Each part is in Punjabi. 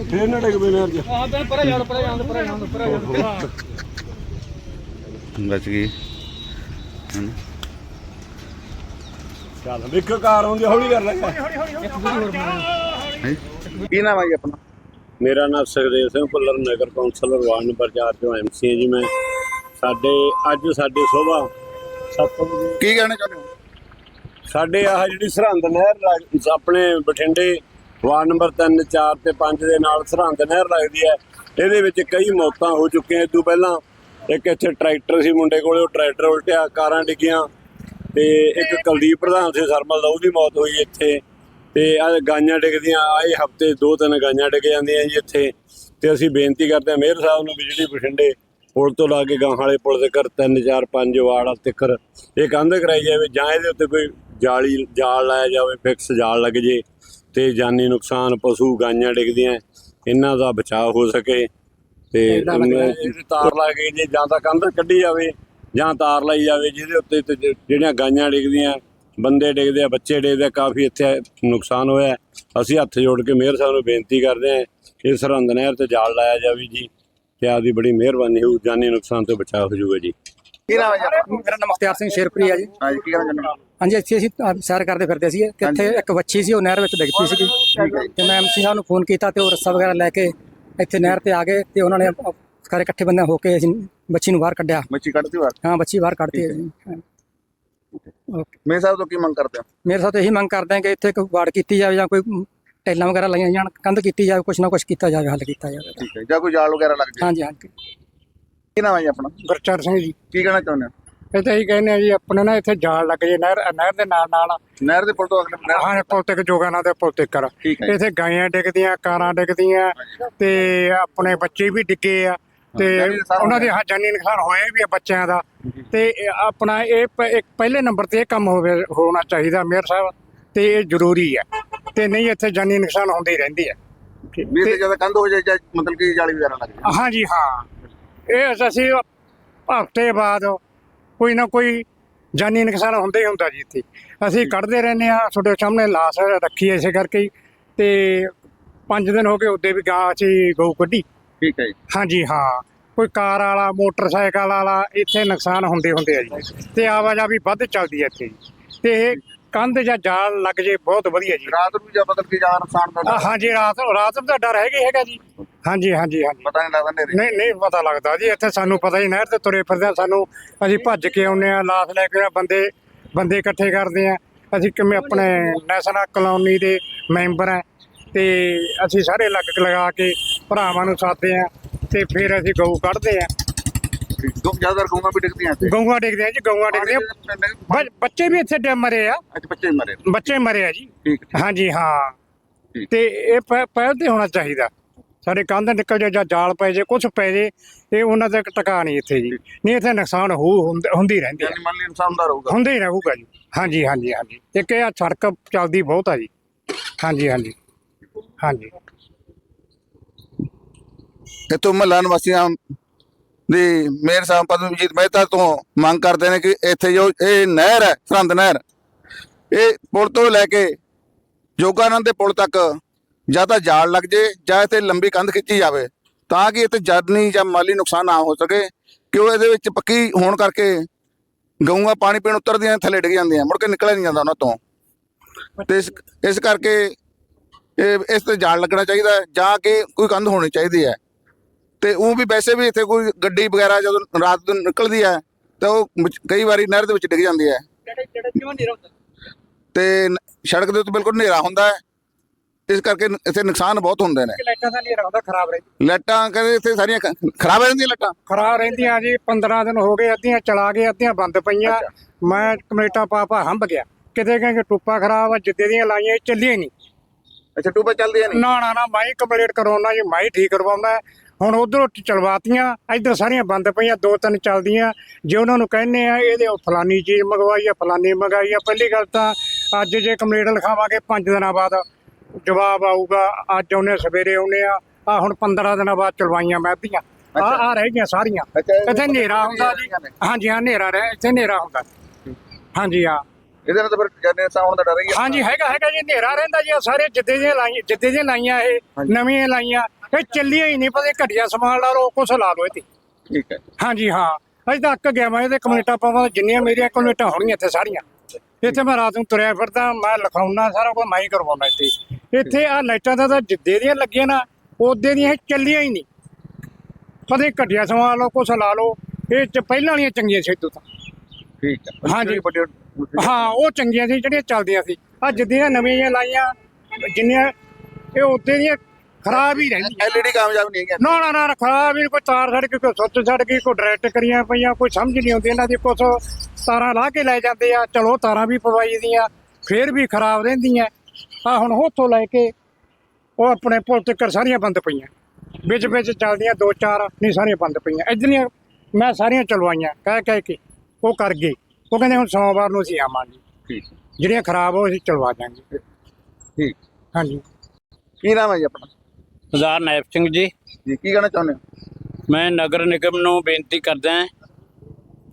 ਫੇਰ ਨਾ ਡਿੱਗ ਪਏ ਨਹਿਰ 'ਚ ਆ ਬੈ ਪਰੇ ਜਾਣ ਪਰੇ ਜਾਣ ਪਰੇ ਜਾਣ ਪਰੇ ਜਾਣ। ਬਚ ਗਈ। ਹਨਾ? ਚੱਲ ਵੇਖੋ ਕਾਰ ਆਉਂਦੀ ਹੌਲੀ ਕਰ ਲੈ। ਹੈਂ? ਕੀ ਨਾਮ ਹੈ ਜੀ ਆਪਣਾ? ਮੇਰਾ ਨਾਮ ਸੁਖਦੇਵ ਸਿੰਘ ਭੁੱਲਰ ਨਗਰ ਕੌਂਸਲਰ ਵਾਰਡ ਨੰਬਰ 4 ਤੋਂ ਐਮਸੀ ਹਾਂ ਜੀ ਮੈਂ। ਸਾਡੇ ਅੱਜ ਸਾਡੇ ਸਵੇਰ 7 ਵਜੇ। ਕੀ ਕਹਿਣਾ ਚਾਹੁੰਦੇ ਹੋ? ਸਾਡੇ ਆਹ ਜਿਹੜੀ ਸਰਹੰਦ ਨਹਿਰ ਆਪਣੇ ਬਠਿੰਡੇ ਵਾਰਡ ਨੰਬਰ 3 4 ਤੇ 5 ਦੇ ਨਾਲ ਸਰਹੰਦ ਨਹਿਰ ਲੱਗਦੀ ਹੈ। ਇਹਦੇ ਵਿੱਚ ਕਈ ਮੌਤਾਂ ਹੋ ਚੁੱਕੀਆਂ। ਇਸ ਤੋਂ ਪਹਿਲਾਂ ਇੱਕ ਇੱਥੇ ਟਰੈਕਟਰ ਸੀ ਮੁੰਡੇ ਕੋਲੇ, ਉਹ ਟਰੈਕਟਰ ਉਲਟਿਆ, ਕਾਰਾਂ ਡਿੱਗੀਆਂ। ਤੇ ਇੱਕ ਕੁਲਦੀਪ ਪ੍ਰਧਾਨ ਸੀ, ਸਰਮਲ ਦਾ, ਉਹਦੀ ਮੌਤ ਹੋਈ ਇੱਥੇ। ਤੇ ਆ ਗਾਈਆਂ ਡਿੱਗਦੀਆਂ, ਆਏ ਹਫ਼ਤੇ ਦੋ ਤਿੰਨ ਗਾਈਆਂ ਡਿੱਗ ਜਾਂਦੀਆਂ ਜੀ ਇੱਥੇ। ਤੇ ਅਸੀਂ ਬੇਨਤੀ ਕਰਦੇ ਹਾਂ, ਮੇਅਰ ਸਾਹਿਬ ਨੂੰ ਵੀ ਜਿਹੜੀ ਬਠਿੰਡੇ ਪੁਲ ਤੋਂ ਲਾ ਕੇ ਗਾਂ ਵਾਲੇ ਪੁਲ ਦੇ ਕਰ 3 4 5 ਵਾੜਾ ਤਿੱਕਰ ਇਹ ਕੰਧ ਕਰਾਈ ਜਾਵੇ, ਜਾਂ ਇਹਦੇ ਉੱਤੇ ਕੋਈ ਜਾਲੀ, ਜਾਲ ਲਾਇਆ ਜਾਵੇ ਫਿਕਸ ਜਾਲ ਲੱਗ ਜੇ। ਤੇ ਜਾਨੀ ਨੁਕਸਾਨ ਪਸ਼ੂ ਗਾਈਆਂ ਡਿੱਗਦੀਆਂ ਇਹਨਾਂ ਦਾ ਬਚਾਅ ਹੋ ਸਕੇ ਤੇ ਇਹਦੀ ਤਾਰ ਲਾ ਕੇ ਜੇ ਜਾਂ ਤਾਂ ਕੰਧ ਕੱਢੀ ਜਾਵੇ ਜਾਂ ਤਾਰ ਲਾਈ ਜਾਵੇ ਜਿਹਦੇ ਉੱਤੇ ਜਿਹੜੀਆਂ ਗਾਈਆਂ ਡਿੱਗਦੀਆਂ ਬੰਦੇ ਡਿੱਗਦੇ ਆ ਬੱਚੇ ਡਿੱਗਦੇ ਆ ਕਾਫੀ ਇੱਥੇ ਨੁਕਸਾਨ ਹੋਇਆ। ਹੈ। ਅਸੀਂ ਹੱਥ ਜੋੜ ਕੇ ਮੇਅਰ ਸਾਹਿਬ ਨੂੰ ਬੇਨਤੀ ਕਰਦੇ ਹਾਂ ਕਿ ਸਰਹੰਦ ਨਹਿਰ ਤੇ ਜਾਲ ਲਾਇਆ ਜਾਵੇ ਜੀ ਤੇ ਆਪਦੀ ਬੜੀ ਮਿਹਰਬਾਨੀ ਹੋਊ ਜਾਨੀ ਨੁਕਸਾਨ ਤੋਂ ਬਚਾਅ ਹੋ ਜਾਊਗਾ ਜੀ। ਨਾਮ ਮੇਰਾ ਨਾਮ ਮੁਖਤਿਆਰ ਸਿੰਘ ਸ਼ੇਰਪੁਰੀ ਆ ਜੀ। ਹਾਂਜੀ ਕੀ ਹੋ ਹਾਂਜੀ ਇੱਥੇ ਅਸੀਂ ਸੈਰ ਕਰਦੇ ਫਿਰਦੇ ਸੀਗੇ ਤੇ ਇੱਥੇ ਇੱਕ ਵੱਛੀ ਸੀ ਉਹ ਨਹਿਰ ਵਿੱਚ ਡਿੱਗ ਪਈ ਸੀਗੀ। ਤੇ ਮੈਂ ਐਮਸੀ ਸਾਹਿਬ ਨੂੰ ਫੋਨ ਕੀਤਾ ਤੇ ਉਹ ਰੱਸਾ ਵਗੈਰਾ ਲੈ ਕੇ ਇੱਥੇ ਨਹਿਰ ਤੇ ਆ ਗਏ ਤੇ ਉਹਨਾਂ ਨੇ ਸਾਰੇ ਇਕੱਠੇ ਬੰਦੇ ਹੋ ਕੇ ਅਸੀਂ ਬੱਚੀ ਨੂੰ ਬਾਹਰ ਕੱਢਿਆ। ਮੱਛੀ ਕੱਢਦੀ ਵਾਰ ਹਾਂ ਬੱਚੀ ਬਾਹਰ ਕੱਢਤੀ ਹੈ ਜੀ। ਹਾਂ। ਓਕੇ। ਮੇਰੇ ਸਾਹਿਬ ਤੋਂ ਕੀ ਮੰਗ ਕਰਦੇ ਹੋ? ਮੇਰੇ ਸਾਥ ਇਹੀ ਮੰਗ ਕਰਦੇ ਹਾਂ ਕਿ ਇੱਥੇ ਕੋਈ ਵਾੜ ਕੀਤੀ ਜਾਵੇ ਜਾਂ ਕੋਈ ਮ, ਟੈਲਾਂ ਵਗੈਰਾ ਲਾਈਆਂ ਜਾਣ ਕੰਧ ਕੀਤੀ ਜਾਵੇ ਕੁਛ ਨਾ ਕੁਛ ਕੀਤਾ ਜਾਵੇ ਹੱਲ ਕੀਤਾ ਜਾਵੇ। ਠੀਕ ਹੈ ਜਾਂ। ਕੋਈ ਜਾਲ ਵਗੈਰਾ ਲੱਗ ਜਾਏ ਹਾਂਜੀ ਹਾਂਜੀ। ਕੀ ਨਾਮ ਹੈ ਜੀ ਆਪਣਾ? ਗੁਰਚਰਨ ਸਿੰਘ ਜੀ। ਕੀ ਕਹਿਣਾ ਚਾਹੁੰਦੇ ਹੋ? ਇਹ ਤਾਂ ਇਹੀ ਕਹਿੰਦੇ ਆ ਜੀ ਆਪਣੇ ਨਾ ਇੱਥੇ ਜਾਲ ਲੱਗ ਜੇ ਨਹਿਰ ਨਹਿਰ ਦੇ ਨਾਲ ਨਾਲ। ਨਹਿਰ ਦੇ ਪੁਲ ਤੋਂ ਅਗਲੇ ਨਹਿਰ ਹਾਂ ਪੁਲ ਤੱਕ ਜੋਗਾਨਾ ਦੇ ਪੁਲ ਠੀਕ ਹੈ ਜੀ। ਇੱਥੇ ਗਾਈਆਂ ਡਿੱਗਦੀਆਂ ਕਾਰਾਂ ਡਿੱਗਦੀਆਂ ਤੇ ਆਪਣੇ ਬੱਚੇ ਵੀ ਡਿੱਗੇ ਆ ਤੇ ਜਾਨੀ ਨੁਕਸਾਨ ਉਹਨਾਂ ਦੇ ਹਾਂ ਜਾਨੀ ਨੁਕਸਾਨ ਹੋਇਆ ਵੀ ਆ ਬੱਚਿਆਂ ਦਾ। ਤੇ ਇਹ ਆਪਣਾ ਇਹ ਪ- ਇੱਕ ਪਹਿਲੇ ਨੰਬਰ ਤੇ ਇਹ ਕੰਮ ਹੋਵੇ ਹੋਣਾ ਚਾਹੀਦਾ ਮੇਅਰ ਸਾਹਿਬ ਤੇ ਇਹ ਜ਼ਰੂਰੀ ਹੈ ਤੇ ਨਹੀਂ ਇੱਥੇ ਜਾਨੀ ਨੁਕਸਾਨ ਹੁੰਦੀ ਰਹਿੰਦੀ ਹੈ ਵੀ ਤੇ ਜ਼ਿਆਦਾ ਕੰਧ ਹੋ ਜਾਏ ਜਾਂ ਮਤਲਬ ਕਿ ਜਾਲੀ ਵਗੈਰਾ ਲੱਗ ਜਾਏ। ਹਾਂਜੀ ਹਾਂ। ਇਹ ਅਸੀਂ ਹਫ਼ਤੇ ਬਾਅਦ ਕੋਈ ਨਾ ਕੋਈ ਜਾਨੀ ਨੁਕਸਾਨ ਹੁੰਦਾ ਹੀ ਹੁੰਦਾ ਜੀ ਇੱਥੇ। ਅਸੀਂ ਕੱਢਦੇ ਰਹਿੰਦੇ ਆ ਤੁਹਾਡੇ ਸਾਹਮਣੇ ਲਾਸ਼ ਰੱਖੀ ਐ ਇਸੇ ਕਰਕੇ ਹੀ। ਤੇ 5 ਦਿਨ ਹੋ ਗਏ ਉੱਦੇ ਵੀ ਗਾਂ ਅਸੀਂ ਗਊ ਕੱਢੀ। ਠੀਕ ਹੈ ਜੀ। ਹਾਂਜੀ ਹਾਂ। ਕੋਈ ਕਾਰ ਵਾਲਾ ਮੋਟਰਸਾਈਕਲ ਵਾਲਾ ਇੱਥੇ ਨੁਕਸਾਨ ਹੁੰਦੇ ਹੁੰਦੇ ਆ ਜੀ। ਤੇ ਆਵਾਜਾਈ ਵੱਧ ਚੱਲਦੀ ਹੈ ਇੱਥੇ। ਤੇ ਇਹ ਕੰਧ ਜਾਂ ਜਾਲ ਲੱਗ ਜੇ ਬਹੁਤ ਵਧੀਆ ਜੀ। ਰਾਤ ਨੂੰ ਜਾਂ ਮਤਲਬ ਕਿ ਜਾਂ ਨੁਕਸਾਨ ਦਾ ਆ, ਹਾਂਜੀ ਰਾਤ ਰਾਤ ਨੂੰ ਤਾਂ ਡਰ ਹੈਗਾ ਹੀ ਹੈਗਾ ਜੀ। ਹਾਂਜੀ ਹਾਂਜੀ ਹਾਂਜੀ। ਪਤਾ ਨਹੀਂ ਲੱਗਦਾ ਨੇਰੇ ਨਹੀਂ ਨਹੀਂ ਪਤਾ ਲੱਗਦਾ ਜੀ ਇੱਥੇ ਸਾਨੂੰ ਪਤਾ ਹੀ ਨਹਿਰ ਤੇ ਤੁਰੇ ਫਿਰਦੇ ਆ ਸਾਨੂੰ ਅਸੀਂ ਭੱਜ ਕੇ ਆਉਂਦੇ ਆ ਲਾਸ਼ ਲੈ ਕੇ ਬੰਦੇ ਬੰਦੇ ਇਕੱਠੇ ਕਰਦੇ ਆ ਅਸੀਂ ਕਿਵੇਂ ਆਪਣੇ ਨੈਸ਼ਨਲ ਕਲੋਨੀ ਦੇ ਮੈਂਬਰ ਆ ਤੇ ਅਸੀਂ ਸਾਰੇ ਲੱਗ ਲਗਾ ਕੇ ਭਰਾਵਾਂ ਨੂੰ ਸਾਦੇ ਆ ਤੇ ਫਿਰ ਅਸੀਂ ਗਊ ਕੱਢਦੇ ਆ ਦੋ ਜ਼ਿਆਦਾ ਗਊਆਂ ਵੀ ਡਿੱਗਦੀਆਂ ਤੇ ਗਊਆਂ ਡਿੱਗਦੇ ਆ ਜੀ ਗਊਆਂ ਡਿੱਗਦੇ ਆ ਬੱਚੇ ਵੀ ਇੱਥੇ ਡ- ਮਰੇ ਆ। ਅੱਜ ਬੱਚੇ ਮਰੇ। ਬੱਚੇ ਮਰੇ ਆ ਜੀ। ਹਾਂਜੀ ਹਾਂ। ਠੀਕ। ਤੇ ਇਹ ਪਹਿਲ ਤੇ ਹੋਣਾ ਚਾਹੀਦਾ। ਸਾਡੇ ਕੰਧ ਨਿਕਲ ਜਾ ਜਾਂ ਜਾਲ ਪੈ ਜੇ ਕੁਝ ਪੈ ਜੇ ਇਹ ਉਹਨਾਂ ਦਾ ਟਿਕਾ ਨਹੀਂ ਇੱਥੇ ਜੀ। ਨਹੀਂ ਇੱਥੇ ਨੁਕਸਾਨ ਹੋ ਹੁੰਦ- ਹੁੰਦੀ ਰਹਿੰਦੀ ਹੈ ਯਾਨੀ ਮੰਨ ਲਈ ਇਨਸਾਨ ਦਾ ਰਹੂਗਾ ਹੁੰਦੇ ਹੀ ਰਹੂਗਾ ਜੀ। ਹਾਂਜੀ ਹਾਂਜੀ ਹਾਂਜੀ। ਇੱਕ ਇਹ ਆਹ ਸੜਕ ਚੱਲਦੀ ਬਹੁਤ ਆ ਜੀ। ਹਾਂਜੀ ਹਾਂਜੀ। ਹਾਂਜੀ। ਇੱਥੋਂ ਮਹੱਲਾ ਨਿਵਾਸੀਆਂ ਦੀ ਮੇਅਰ ਸਾਹਿਬ ਪਦਮਜੀਤ ਮਹਿਤਾ ਤੋਂ ਮੰਗ ਕਰਦੇ ਨੇ ਕਿ ਇੱਥੇ ਜੋ ਇਹ ਨਹਿਰ ਹੈ, ਸਰਹੰਦ ਨਹਿਰ, ਇਹ ਪੁਲ ਤੋਂ ਲੈ ਕੇ ਜੋਗਾਨੰਦ ਦੇ ਪੁਲ ਤੱਕ ਜਾਂ ਤਾਂ ਜਾਲ ਲੱਗ ਜੇ ਜਾਂ ਇੱਥੇ ਲੰਬੀ ਕੰਧ ਖਿੱਚੀ ਜਾਵੇ, ਤਾਂ ਕਿ ਇੱਥੇ ਜਾਨੀ ਜਾਂ ਮਾਲੀ ਨੁਕਸਾਨ ਨਾ ਹੋ ਸਕੇ, ਕਿਉਂ ਇਹਦੇ ਵਿੱਚ ਪੱਕੀ ਹੋਣ ਕਰਕੇ ਗਊਆਂ ਪਾਣੀ ਪੀਣ ਉਤਰਦੀਆਂ, ਥੱਲੇ ਡਿੱਗ ਜਾਂਦੀਆਂ, ਮੁੜ ਕੇ ਨਿਕਲਿਆ ਨਹੀਂ ਜਾਂਦਾ ਉਹਨਾਂ ਤੋਂ। ਤੇ ਇਸ ਕਰਕੇ ਇਹ, ਇਸ ਤੇ ਜਾਲ ਲੱਗਣਾ ਚਾਹੀਦਾ ਜਾਂ ਕਿ ਕੋਈ ਕੰਧ ਹੋਣੀ ਚਾਹੀਦੀ ਹੈ। ਤੇ ਉਹ ਵੀ ਵੈਸੇ ਵੀ ਇੱਥੇ ਕੋਈ ਗੱਡੀ ਵਗੈਰਾ ਜਦੋਂ ਰਾਤ ਨੂੰ ਨਿਕਲਦੀ ਹੈ ਤਾਂ ਉਹ ਵਿੱਚ- ਕਈ ਵਾਰੀ ਨਹਿਰ ਦੇ ਵਿੱਚ ਡਿੱਗ ਜਾਂਦੀ ਹੈ। ਤੇ ਨ- ਸੜਕ ਦੇ ਉੱਤੇ ਬਿਲਕੁਲ ਹਨੇਰਾ ਹੁੰਦਾ ਹੈ। ਇਸ ਕਰਕੇ ਨ- ਇੱਥੇ ਨੁਕਸਾਨ ਬਹੁਤ ਹੁੰਦੇ ਨੇ। ਲਾਈਟਾਂ ਦਾ ਹੁੰਦਾ ਖਰਾਬ ਰਹਿੰਦੀ ਲਾਈਟਾਂ ਕਹਿੰਦੇ ਇੱਥੇ ਸਾਰੀਆਂ ਖ- ਖਰਾਬ ਹੋ ਜਾਂਦੀਆਂ ਲਾਈਟਾਂ। ਖਰਾਬ ਰਹਿੰਦੀਆਂ ਜੀ 15 ਦਿਨ ਹੋ ਗਏ ਅੱਧੀਆਂ ਚਲਾ ਗਏ ਅੱਧੀਆਂ ਬੰਦ ਪਈਆਂ। ਮੈਂ ਕਮੇਟਾ ਪਾ ਪਾ ਹੰਬ ਗਿਆ। ਕਿਤੇ ਕਹਿੰਗੇ ਟੁੱਪਾ ਖਰਾਬ ਆ ਜਿੱਦੇ ਦੀਆਂ ਲਾਈਆਂ ਇਹ ਚੱਲੀਆਂ ਹੀ ਨਹੀਂ। ਅੱਛਾ ਟੂਬਾ ਚੱਲਦੀਆਂ ਨਹੀਂ। ਨਾ ਨਾ ਨਾ ਮੈਂ ਹੀ ਕੰਪਲੀਟ ਕਰਵਾਉਣਾ ਜੀ ਮੈਂ ਹੀ ਠੀਕ ਕਰਵਾਉਣਾ ਹੈ। ਹੁਣ ਉਧਰੋਂ ਚਲਵਾਤੀਆਂ ਇੱਧਰ ਸਾਰੀਆਂ ਬੰਦ ਪਈਆਂ ਦੋ ਤਿੰਨ ਚੱਲਦੀਆਂ। ਜੇ ਉਹਨਾਂ ਨੂੰ ਕਹਿੰਨੇ ਆ ਇਹਦੇ ਉਹ ਫਲਾਨੀ ਚੀਜ਼ ਮੰਗਵਾਈ ਆ ਫਲਾਨੀ ਮੰਗਾਈ ਆ। ਪਹਿਲੀ ਗੱਲ ਤਾਂ ਅੱਜ ਜੇ ਕੰਪਲੀਟ ਲਿਖਾਵਾਂਗੇ 5 ਦਿਨਾਂ ਬਾਅਦ ਜਵਾਬ ਆਊਗਾ। ਅੱਜ ਆਉਨੇ ਸਵੇਰੇ ਆਉਨੇ ਆ। ਆ ਹੁਣ 15 ਦਿਨਾਂ ਬਾਅਦ ਚਲਵਾਈਆਂ ਮੈਂ ਅੱਧੀਆਂ। ਆ ਆ ਰਹਿ ਗਈਆਂ ਸਾਰੀਆਂ। ਇੱਥੇ ਹਨੇਰਾ ਹੁੰਦਾ ਜੀ। ਹਾਂਜੀ ਹਾਂ ਹਨੇਰਾ ਰਹਿ ਇੱਥੇ ਹਨੇਰਾ ਹੁੰਦਾ। ਹਾਂਜੀ ਹਾਂ। ਇਹਦੇ ਨਾਲ ਤਾਂ ਫਿਰ ਜਾਨੇ ਸਾਉਣ ਦਾ ਡਰ ਹੀ ਹਾਂਜੀ ਹੈਗਾ ਹੈਗਾ ਜੀ ਹਨੇਰਾ ਰਹਿੰਦਾ ਜੀ। ਸਾਰੇ ਜਿੱਦੇ ਦੀਆਂ ਲਾਈਆਂ ਜਿੱਦੇ ਦੀਆਂ ਲਾਈਆਂ ਇਹ। ਨਵੀਆਂ ਲਾਈਆਂ। ਇਹ ਚੱਲੀਆਂ ਹੀ ਨਹੀਂ ਪਤਾ ਘਟੀਆ ਸਮਾਨ ਲਾ ਲਓ ਕੁਛ ਲਾ ਲਓ ਇਹ ਤੇ ਠੀਕ ਹੈ। ਹਾਂਜੀ ਹਾਂ। ਅਜੇ ਤਾਂ ਅੱਕ ਗਿਆ ਮੈਂ ਇਹਦੇ ਕਮੇਟਾ ਪਾਵਾਂ ਜਿੰਨੀਆਂ ਮੇਰੀਆਂ ਕਮੇਟਾਂ ਹੋਣਗੀਆਂ ਇੱਥੇ ਸਾਰੀਆਂ। ਇੱਥੇ ਮੈਂ ਰਾਤ ਨੂੰ ਤੁਰਿਆ ਫਿਰਦਾ ਮੈਂ ਲਿਖਾਉਣਾ ਸਾਰਾ ਕੁਝ ਮੈਂ ਹੀ ਕਰਵਾਉਣਾ ਇੱਥੇ। ਇੱਥੇ ਆ ਲਾਈਟਾਂ ਦਾ ਤਾਂ ਜਿੱਦੇ ਦੀਆਂ ਲੱਗੀਆਂ ਨਾ ਉਹਦੇ ਦੀਆਂ ਚੱਲੀਆਂ ਹੀ ਨਹੀਂ। ਪਤਾ ਘਟੀਆ ਸਮਾਨ ਲਓ ਕੁਛ ਲਾ ਲਓ ਇਹ ਚ ਪਹਿਲਾਂ ਵਾਲੀਆਂ ਚੰਗੀਆਂ ਸੀ ਇਦੋਂ ਤਾਂ। ਠੀਕ ਹੈ। ਹਾਂਜੀ। ਵੱਡੇ ਹਾਂ ਉਹ ਚੰਗੀਆਂ ਸੀ ਜਿਹੜੀਆਂ ਚੱਲਦੀਆਂ ਸੀ। ਆ ਜਿੱਦੀਆਂ ਨਵੀਆਂ ਲਾਈਆਂ ਜਿੰਨੀਆਂ ਇਹ ਉੱਤੇ ਦੀਆਂ ਖਰਾਬ ਹੀ ਰਹਿੰਦੀਆਂ ਐਲਈਡੀ ਕਾਮਯਾਬ ਨਹੀਂ ਹੈਗੀ। ਨਾ ਨਾ ਨਾ ਖਰਾਬ ਹੀ ਕੋਈ ਤਾਰ ਸੜ ਗਈ ਕੋਈ ਸੁੱਚ ਸੜ ਗਈ ਕੋਈ ਡਾਇਰੈਕਟ ਕਰੀਆਂ ਪਈਆਂ ਕੋਈ ਸਮਝ ਨਹੀਂ ਆਉਂਦੀ ਇਹਨਾਂ ਦੀ ਕੁਛ ਤਾਰਾਂ ਲਾ ਕੇ ਲੈ ਜਾਂਦੇ ਆ ਚਲੋ ਤਾਰਾਂ ਵੀ ਪਵਾਈ ਦੀਆਂ ਫੇਰ ਵੀ ਖਰਾਬ ਰਹਿੰਦੀਆਂ। ਆ ਹੁਣ ਉੱਥੋਂ ਲੈ ਕੇ ਉਹ ਆਪਣੇ ਪੁਲ ਤੱਕ ਸਾਰੀਆਂ ਬੰਦ ਪਈਆਂ। ਵਿੱਚ ਵਿੱਚ ਚੱਲਦੀਆਂ ਦੋ ਚਾਰ ਨਹੀਂ ਸਾਰੀਆਂ ਬੰਦ ਪਈਆਂ। ਇਧਰਲੀਆਂ ਮੈਂ ਸਾਰੀਆਂ ਚਲਵਾਈਆਂ ਕਹਿ ਕਹਿ ਕੇ ਉਹ ਕਰ ਗਏ। ਉਹ ਕਹਿੰਦੇ ਹੁਣ ਸੋਮਵਾਰ ਨੂੰ ਅਸੀਂ ਆਵਾਂਗੇ। ਠੀਕ। ਜਿਹੜੀਆਂ ਖਰਾਬ ਹੋ ਅਸੀਂ ਚਲਵਾ ਦਾਂਗੇ ਠੀਕ। ਹਾਂਜੀ। ਕੀ ਨਾਮ ਹੈ ਜੀ ਆਪਣਾ? ਸਰਦਾਰ ਨਾਇਬ ਸਿੰਘ ਜੀ। ਜੀ ਕੀ ਕਹਿਣਾ ਚਾਹੁੰਦੇ ਹੋ? ਮੈਂ ਨਗਰ ਨਿਗਮ ਨੂੰ ਬੇਨਤੀ ਕਰਦਾ ਹਾਂ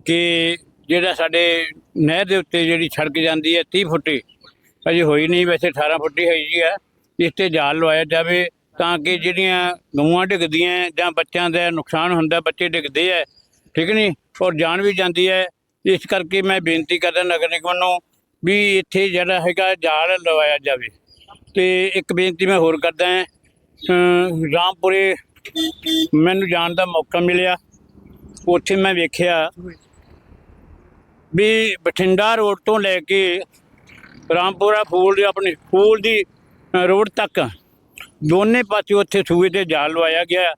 ਕਿ ਜਿਹੜਾ ਸਾਡੇ ਨਹਿਰ ਦੇ ਉੱਤੇ ਜਿਹੜੀ ਸੜਕ ਜਾਂਦੀ ਹੈ 30 ਫੁੱਟੀ ਅਜੇ ਹੋਈ ਨਹੀਂ ਵੈਸੇ 18 ਫੁੱਟੀ ਹੋਈ ਜੀ ਹੈ ਇਸ ਤੇ ਜਾਲ ਲਵਾਇਆ ਜਾਵੇ ਤਾਂ ਕਿ ਜਿਹੜੀਆਂ ਗਊਆਂ ਡਿੱਗਦੀਆਂ ਜਾਂ ਬੱਚਿਆਂ ਦਾ ਨੁਕਸਾਨ ਹੁੰਦਾ ਬੱਚੇ ਡਿੱਗਦੇ ਹੈ ਠੀਕ ਨਹੀਂ? ਔਰ ਜਾਨ ਵੀ ਜਾਂਦੀ ਹੈ। ਇਸ ਕਰਕੇ ਮੈਂ ਬੇਨਤੀ ਕਰਦਾ ਨਗਰ ਨਿਗਮ ਨੂੰ ਵੀ ਇੱਥੇ ਜਿਹੜਾ ਹੈਗਾ ਜਾਲ ਲਵਾਇਆ ਜਾਵੇ। ਤੇ ਇੱਕ ਬੇਨਤੀ ਮੈਂ ਹੋਰ ਕਰਦਾ ਹਾਂ ਰਾਮਪੁਰੇ ਮੈਨੂੰ ਜਾਣ ਦਾ ਮੌਕਾ ਮਿਲਿਆ। ਉੱਥੇ ਮੈਂ ਵੇਖਿਆ ਵੀ ਬਠਿੰਡਾ ਰੋਡ ਤੋਂ ਲੈ ਕੇ ਰਾਮਪੁਰਾ ਫੂਲ ਦੀ ਆਪਣੇ ਫੂਲ ਦੀ ਰੋਡ ਤੱਕ ਦੋਨੇ ਪਾਸੇ ਉੱਥੇ ਸੂਏ ਤੇ ਜਾਲ ਲਵਾਇਆ ਗਿਆ।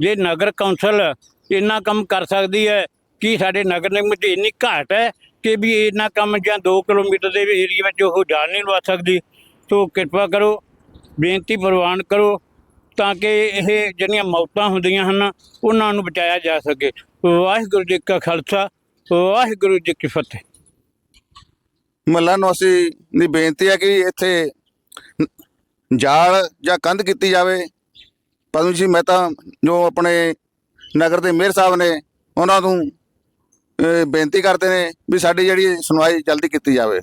ਜੇ ਨਗਰ ਕੌਂਸਲ ਇੰਨਾ ਕੰਮ ਕਰ ਸਕਦੀ ਹੈ ਕਿ ਸਾਡੇ ਨਗਰ ਨਿਗਮ 'ਚ ਇੰਨੀ ਘਾਟ ਹੈ ਕਿ ਵੀ ਇੰਨਾ ਕੰਮ ਜਾਂ 2 ਕਿਲੋਮੀਟਰ ਦੇ ਏਰੀਆ ਵਿੱਚ ਉਹ ਜਾਲ ਨਹੀਂ ਲਵਾ ਸਕਦੀ। ਸੋ ਕਿਰਪਾ ਕਰੋ, ਬੇਨਤੀ ਪ੍ਰਵਾਨ ਕਰੋ ਤਾਂ ਕਿ ਇਹ ਜਿਹੜੀਆਂ ਮੌਤਾਂ ਹੁੰਦੀਆਂ ਹਨ, ਉਹਨਾਂ ਨੂੰ ਬਚਾਇਆ ਜਾ ਸਕੇ। ਵਾਹਿਗੁਰੂ ਜੀ ਕਾ ਖਾਲਸਾ, ਵਾਹਿਗੁਰੂ ਜੀ ਕੀ ਫਤਿਹ। ਮਹੱਲਾ ਨਿਵਾਸੀ ਦੀ ਬੇਨਤੀ ਹੈ ਕਿ ਇੱਥੇ ਜਾਲ ਜਾਂ ਕੰਧ ਕੀਤੀ ਜਾਵੇ। ਪਦਮ ਜੀ, ਮੈਂ ਤਾਂ ਜੋ ਆਪਣੇ ਨਗਰ ਦੇ ਮੇਅਰ ਸਾਹਿਬ ਨੇ, ਉਹਨਾਂ ਨੂੰ ਬੇਨਤੀ ਕਰਦੇ ਨੇ ਵੀ ਸਾਡੀ ਜਿਹੜੀ ਸੁਣਵਾਈ ਜਲਦੀ ਕੀਤੀ ਜਾਵੇ।